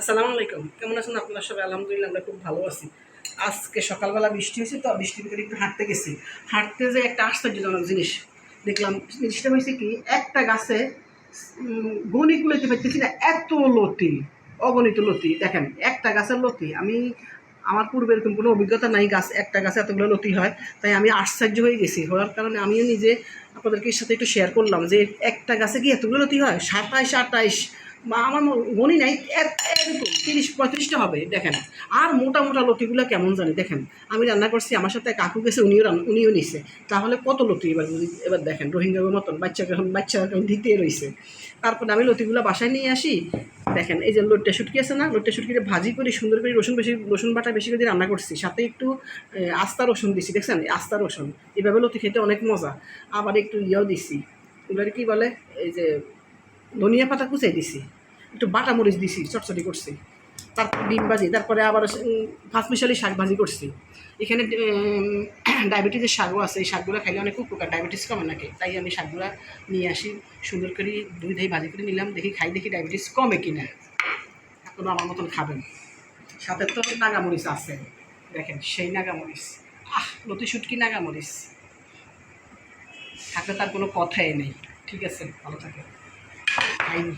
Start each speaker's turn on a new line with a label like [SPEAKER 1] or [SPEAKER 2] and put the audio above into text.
[SPEAKER 1] আসসালামু আলাইকুম। কেমন আছেন আপনারা সবাই? আলহামদুলিল্লাহ, আমরা খুব ভালো আছি। আজকে সকালবেলা বৃষ্টি হয়েছে তো, বৃষ্টির ভিতরে একটু হাঁটতে গেছি। হাঁটতে যে একটা আশ্চর্যজনক জিনিস। দেখলাম, জিনিসটা হয়েছে কি, একটা গাছে গণি কুলাইতে পারতেছি না, এত লতি, অগণিত লতি। দেখেন, একটা গাছের লতি। আমি, আমার পূর্বে এরকম কোনো অভিজ্ঞতা নাই গাছ, একটা গাছে এতগুলো লতি হয়, তাই আমি আশ্চর্য হয়ে গেছি। হওয়ার কারণে আমিও নিজে আপনাদেরকে সাথে একটু শেয়ার করলাম যে, একটা গাছে কি এতগুলো লতি হয়? সাতাইশ, আটাইশ বা আমার ম- গণি নাই এরকম তিরিশ, পঁয়ত্রিশটা হবে, দেখেন। আর মোটা মোটা লতিগুলো কেমন জানি, দেখেন। আমি রান্না করছি, আমার সাথে কাকু গেছে, উনিও রান্না, উনিও নিছে। তাহলে কত লতি এবার এবার দেখেন রোহিঙ্গার মতন বাচ্চা এখন বাচ্চা এখন দিতে রয়েছে তারপরে আমি লতিগুলো বাসায় নিয়ে আসি। দেখেন, এই যে লোটটা শুটকি আছে না, লোটটা শুটকিটা ভাজি করে সুন্দর করে রসুন বেশি, রসুন বাটা বেশি করে রান্না করছি। সাথে একটু আস্তা রসুন দিছি, দেখছেন? আস্তা রসুন। এভাবে লতি খেতে অনেক মজা। আবার একটু ইয়েও দিছি। এবার কি বলে? এই যে ধনিয়া পাতা কুচাই দিছি। একটু বাটা মরিচ দিছি, চটচটি করছি। তারপর ডিম ভাজি, তারপরে আবার পাঁচ মিশালি শাক ভাজি করছি। এখানে ডায়াবেটিসের শাকও আছে, এই শাকগুলো খাইলে অনেক উপকার। ডায়াবেটিস কমে নাকি? তাই আমি শাকগুলো নিয়ে আসি, সুন্দর করে দুই ধাই ভাজি করে নিলাম, দেখি খাই, দেখি ডায়াবেটিস কমে কিনা। এখন আমার মতন খাবেন। সাথে তো নাগামরিচ আছে। দেখেন, সেই নাগামরিচ। আহ, লতি শুটকি নাগামরিচ। থাকলে তার কোনো কথাই নেই। ঠিক আছে, ভালো থাকে খাইনি।